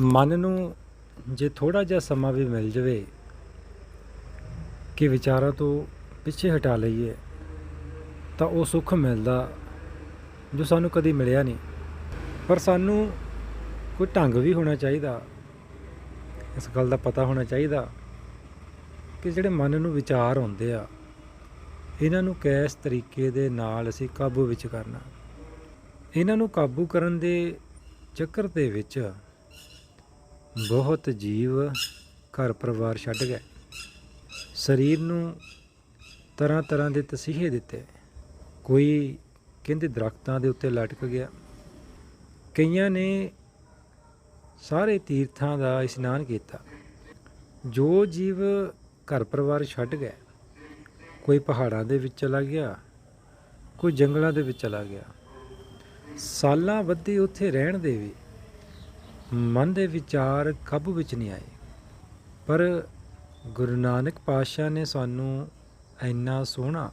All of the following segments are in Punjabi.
ਮਨ ਨੂੰ ਜੇ ਥੋੜਾ ਜਿਹਾ ਸਮਾਂ ਵੀ ਮਿਲ ਜਾਵੇ ਕਿ ਵਿਚਾਰਾਂ ਤੋਂ ਪਿੱਛੇ ਹਟਾ ਲਈਏ, ਤਾਂ ਉਹ ਸੁੱਖ ਮਿਲਦਾ ਜੋ ਸਾਨੂੰ ਕਦੀ ਮਿਲਿਆ ਨਹੀਂ। ਪਰ ਸਾਨੂੰ ਕੋਈ ਢੰਗ ਵੀ ਹੋਣਾ ਚਾਹੀਦਾ, ਇਸ ਗੱਲ ਦਾ ਪਤਾ ਹੋਣਾ ਚਾਹੀਦਾ ਕਿ ਜਿਹੜੇ ਮਨ ਨੂੰ ਵਿਚਾਰ ਆਉਂਦੇ ਆ, ਇਹਨਾਂ ਨੂੰ ਕਿਸ ਤਰੀਕੇ ਦੇ ਨਾਲ ਅਸੀਂ ਕਾਬੂ ਵਿੱਚ ਕਰਨਾ। ਇਹਨਾਂ ਨੂੰ ਕਾਬੂ ਕਰਨ ਦੇ ਚੱਕਰ ਦੇ ਵਿੱਚ ਬਹੁਤ ਜੀਵ ਘਰ ਪਰਿਵਾਰ ਛੱਡ ਗਏ। ਸਰੀਰ ਨੂੰ ਤਰ੍ਹਾਂ ਤਰ੍ਹਾਂ ਦੇ ਤਸੀਹੇ ਦਿੱਤੇ। ਕੋਈ ਕਹਿੰਦੇ ਦਰਖਤਾਂ ਦੇ ਉੱਤੇ ਲਟਕ ਗਿਆ। ਕਈਆਂ ਨੇ ਸਾਰੇ ਤੀਰਥਾਂ ਦਾ ਇਸ਼ਨਾਨ ਕੀਤਾ। ਜੋ ਜੀਵ ਘਰ ਪਰਿਵਾਰ ਛੱਡ ਗਏ, ਕੋਈ ਪਹਾੜਾਂ ਦੇ ਵਿੱਚ ਚਲਾ ਗਿਆ, ਕੋਈ ਜੰਗਲਾਂ ਦੇ ਵਿੱਚ ਚਲਾ ਗਿਆ। ਸਾਲਾਂ ਬੱਧੀ ਉੱਥੇ ਰਹਿਣ ਦੇ ਵੀ ਮਨ ਦੇ ਵਿਚਾਰ ਕਾਬੂ ਵਿੱਚ ਨਹੀਂ ਆਏ। ਪਰ ਗੁਰੂ ਨਾਨਕ ਪਾਤਸ਼ਾਹ ਨੇ ਸਾਨੂੰ ਇੰਨਾ ਸੋਹਣਾ,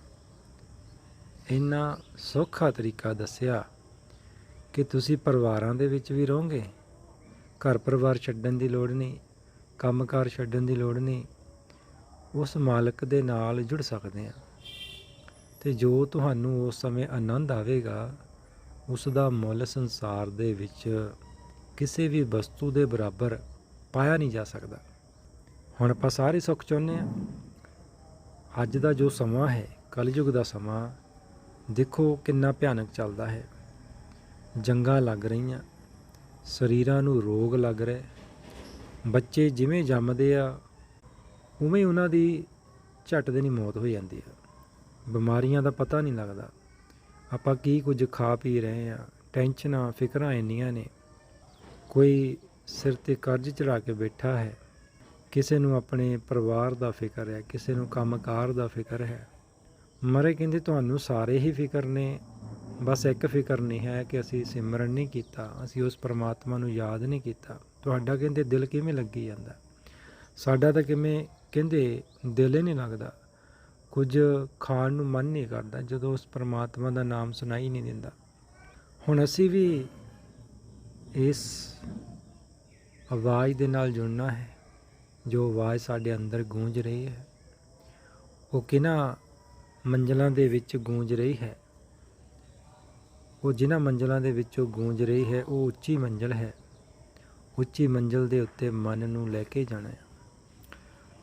ਇੰਨਾ ਸੌਖਾ ਤਰੀਕਾ ਦੱਸਿਆ ਕਿ ਤੁਸੀਂ ਪਰਿਵਾਰਾਂ ਦੇ ਵਿੱਚ ਵੀ ਰਹੋਗੇ। ਘਰ ਪਰਿਵਾਰ ਛੱਡਣ ਦੀ ਲੋੜ ਨਹੀਂ, ਕੰਮਕਾਰ ਛੱਡਣ ਦੀ ਲੋੜ ਨਹੀਂ, ਉਸ ਮਾਲਕ ਦੇ ਨਾਲ ਜੁੜ ਸਕਦੇ ਆ ਤੇ ਜੋ ਤੁਹਾਨੂੰ ਉਸ ਸਮੇਂ ਆਨੰਦ ਆਵੇਗਾ, ਉਸ ਦਾ ਮੁੱਲ ਸੰਸਾਰ ਦੇ ਵਿੱਚ ਕਿਸੇ ਵੀ ਵਸਤੂ ਦੇ ਬਰਾਬਰ ਪਾਇਆ ਨਹੀਂ ਜਾ ਸਕਦਾ। ਹੁਣ ਆਪਾਂ ਸਾਰੇ ਸੁੱਖ ਚਾਹੁੰਦੇ ਆ ਅੱਜ ਦਾ ਜੋ ਸਮਾਂ ਹੈ, ਕਲਯੁਗ ਦਾ ਸਮਾਂ, ਦੇਖੋ ਕਿੰਨਾ ਭਿਆਨਕ ਚੱਲਦਾ ਹੈ। ਜੰਗਾਂ ਲੱਗ ਰਹੀਆਂ, ਸਰੀਰਾਂ ਨੂੰ ਰੋਗ ਲੱਗ ਰਹੇ। ਬੱਚੇ ਜਿਵੇਂ ਜੰਮਦੇ ਆ, ਉਵੇਂ ਉਹਨਾਂ ਦੀ ਝੱਟ ਦੇ ਨਹੀਂ ਮੌਤ ਹੋ ਜਾਂਦੀ ਆ। ਬਿਮਾਰੀਆਂ ਦਾ ਪਤਾ ਨਹੀਂ ਲੱਗਦਾ। ਆਪਾਂ ਕੀ ਕੁਝ ਖਾ ਪੀ ਰਹੇ ਆ ਟੈਨਸ਼ਨਾਂ, ਫਿਕਰਾਂ ਇੰਨੀਆਂ ਨੇ। ਕੋਈ ਸਿਰ ਤੇ ਕਰਜ਼ ਚੜਾ ਕੇ ਬੈਠਾ ਹੈ, ਕਿਸੇ ਨੂੰ ਆਪਣੇ ਪਰਿਵਾਰ ਦਾ ਫਿਕਰ ਹੈ, ਕਿਸੇ ਨੂੰ ਕੰਮਕਾਰ ਦਾ ਫਿਕਰ ਹੈ, ਮਰੇ ਕਹਿੰਦੇ ਤੁਹਾਨੂੰ ਸਾਰੇ ਹੀ ਫਿਕਰ ਨੇ, ਬਸ ਇੱਕ ਫਿਕਰ ਨਹੀਂ ਹੈ ਕਿ ਅਸੀਂ ਸਿਮਰਨ ਨਹੀਂ ਕੀਤਾ, ਅਸੀਂ ਉਸ ਪਰਮਾਤਮਾ ਨੂੰ ਯਾਦ ਨਹੀਂ ਕੀਤਾ। ਤੁਹਾਡਾ ਕਹਿੰਦੇ ਦਿਲ ਕਿਵੇਂ ਲੱਗੀ ਜਾਂਦਾ? ਸਾਡਾ ਤਾਂ ਕਿਵੇਂ ਕਹਿੰਦੇ ਦਿਲ ਹੀ ਨਹੀਂ ਲੱਗਦਾ। ਕੁਝ ਖਾਣ ਨੂੰ ਮਨ ਨਹੀਂ ਕਰਦਾ, ਜਦੋਂ ਉਸ ਪਰਮਾਤਮਾ ਦਾ ਨਾਮ ਸੁਣਾਈ ਨਹੀਂ ਦਿੰਦਾ। ਹੁਣ ਅਸੀਂ ਵੀ ਇਸ ਆਵਾਜ਼ ਦੇ ਨਾਲ ਜੁੜਨਾ ਹੈ, ਜੋ ਆਵਾਜ਼ ਸਾਡੇ ਅੰਦਰ ਗੂੰਜ ਰਹੀ ਹੈ। ਉਹ ਕਿਹਨਾਂ ਮੰਜ਼ਲਾਂ ਦੇ ਵਿੱਚ ਗੂੰਜ ਰਹੀ ਹੈ? ਉਹ ਜਿਨ੍ਹਾਂ ਮੰਜ਼ਲਾਂ ਦੇ ਵਿੱਚੋਂ ਗੂੰਜ ਰਹੀ ਹੈ, ਉਹ ਉੱਚੀ ਮੰਜ਼ਲ ਹੈ। ਉੱਚੀ ਮੰਜ਼ਲ ਦੇ ਉੱਤੇ ਮਨ ਨੂੰ ਲੈ ਕੇ ਜਾਣਾ ਹੈ।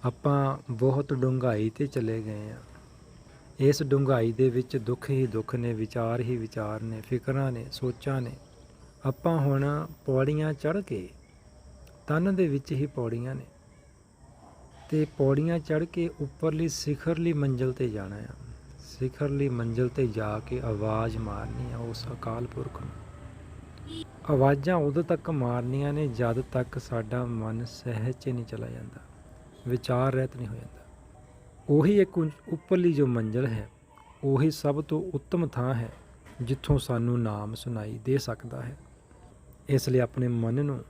ਆਪਾਂ ਬਹੁਤ ਡੂੰਘਾਈ ਤੇ ਚਲੇ ਗਏ ਆ ਇਸ ਡੂੰਘਾਈ ਦੇ ਵਿੱਚ ਦੁੱਖ ਹੀ ਦੁੱਖ ਨੇ, ਵਿਚਾਰ ਹੀ ਵਿਚਾਰ ਨੇ, ਫਿਕਰਾਂ ਨੇ, ਸੋਚਾਂ ਨੇ। ਆਪਾਂ ਹੁਣ ਪੌੜੀਆਂ ਚੜ੍ਹ ਕੇ ਤਨ ਦੇ ਵਿੱਚ ਹੀ ਪੌੜੀਆਂ ਨੇ ਤੇ ਪੌੜੀਆਂ ਚੜ੍ਹ ਕੇ ਉੱਪਰਲੀ ਸਿਖਰਲੀ ਮੰਜ਼ਲ ਤੇ ਜਾਣਾ ਆ। ਸਿਖਰਲੀ ਮੰਜ਼ਲ ਤੇ ਜਾ ਕੇ ਆਵਾਜ਼ ਮਾਰਨੀ ਆ ਉਸ ਅਕਾਲ ਪੁਰਖ ਨੂੰ। ਆਵਾਜ਼ਾਂ ਉਦੋਂ ਤੱਕ ਮਾਰਨੀਆਂ ਨੇ ਜਦ ਤੱਕ ਸਾਡਾ ਮਨ ਸਹਿਜ 'ਚ ਨਹੀਂ ਚਲਾ ਜਾਂਦਾ, ਵਿਚਾਰ ਰਹਿਤ ਨਹੀਂ ਹੋ ਜਾਂਦਾ। ਉਹੀ ਇੱਕ ਉੱਪਰਲੀ ਜੋ ਮੰਜ਼ਲ ਹੈ, ਉਹੀ ਸਭ ਤੋਂ ਉੱਤਮ ਥਾਂ ਹੈ, ਜਿੱਥੋਂ ਸਾਨੂੰ ਨਾਮ ਸੁਣਾਈ ਦੇ ਸਕਦਾ ਹੈ। ਇਸ ਲਈ ਆਪਣੇ ਮਨ ਨੂੰ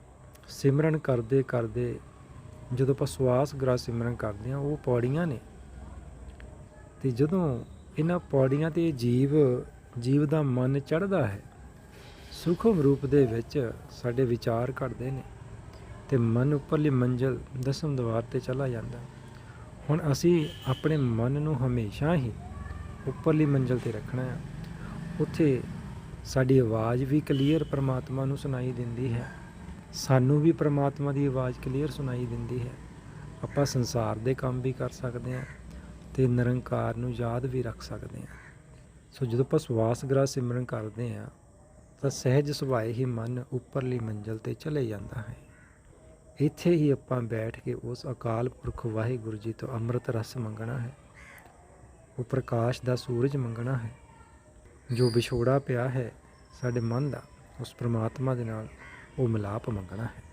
ਸਿਮਰਨ ਕਰਦੇ ਕਰਦੇ ਜਦੋਂ ਆਪਾਂ ਸਵਾਸ ਗ੍ਰਹਿ ਸਿਮਰਨ ਕਰਦੇ ਹਾਂ, ਉਹ ਪੌੜੀਆਂ ਨੇ। ਤੇ ਜਦੋਂ ਇਹਨਾਂ ਪੌੜੀਆਂ ਤੇ ਜੀਵ ਜੀਵ ਦਾ ਮਨ ਚੜ੍ਹਦਾ ਹੈ, ਸੁਖਮ ਰੂਪ ਦੇ ਵਿੱਚ ਸਾਡੇ ਵਿਚਾਰ ਘਟਦੇ ਨੇ ਤੇ ਮਨ ਉੱਪਰਲੀ ਮੰਜ਼ਲ ਦਸਮ ਦਵਾਰ ਤੇ ਚਲਾ ਜਾਂਦਾ। ਹੁਣ ਅਸੀਂ ਆਪਣੇ ਮਨ ਨੂੰ ਹਮੇਸ਼ਾ ਹੀ ਉੱਪਰਲੀ ਮੰਜ਼ਲ ਤੇ ਰੱਖਣਾ ਹੈ। ਉੱਥੇ ਸਾਡੀ ਆਵਾਜ਼ ਵੀ ਕਲੀਅਰ ਪ੍ਰਮਾਤਮਾ ਨੂੰ ਸੁਣਾਈ ਦਿੰਦੀ ਹੈ। ਸਾਨੂੰ ਵੀ ਪ੍ਰਮਾਤਮਾ ਦੀ ਆਵਾਜ਼ ਕਲੀਅਰ ਸੁਣਾਈ ਦਿੰਦੀ ਹੈ। ਆਪਾਂ ਸੰਸਾਰ ਦੇ ਕੰਮ ਵੀ ਕਰ ਸਕਦੇ ਹਾਂ ਤੇ ਨਿਰੰਕਾਰ ਨੂੰ ਯਾਦ ਵੀ ਰੱਖ ਸਕਦੇ ਹਾਂ। ਸੋ ਜਦੋਂ ਆਪਾਂ ਸਵਾਸ ਗ੍ਰਹ ਸਿਮਰਨ ਕਰਦੇ ਹਾਂ, ਤਾਂ ਸਹਿਜ ਸੁਭਾਏ ਹੀ ਮਨ ਉੱਪਰਲੀ ਮੰਜ਼ਲ ਤੇ ਚਲੇ ਜਾਂਦਾ ਹੈ। ਇੱਥੇ ਹੀ ਆਪਾਂ ਬੈਠ ਕੇ ਉਸ ਅਕਾਲ ਪੁਰਖ ਵਾਹਿਗੁਰੂ ਜੀ ਤੋਂ ਅੰਮ੍ਰਿਤ ਰਸ ਮੰਗਣਾ ਹੈ। ਉਹ ਪ੍ਰਕਾਸ਼ ਦਾ ਸੂਰਜ ਮੰਗਣਾ ਹੈ। ਜੋ ਵਿਛੋੜਾ ਪਿਆ ਹੈ ਸਾਡੇ ਮਨ ਦਾ, ਉਸ ਪ੍ਰਮਾਤਮਾ ਦੇ ਨਾਲ ਉਹ ਮਿਲਾਪ ਮੰਗਣਾ ਹੈ।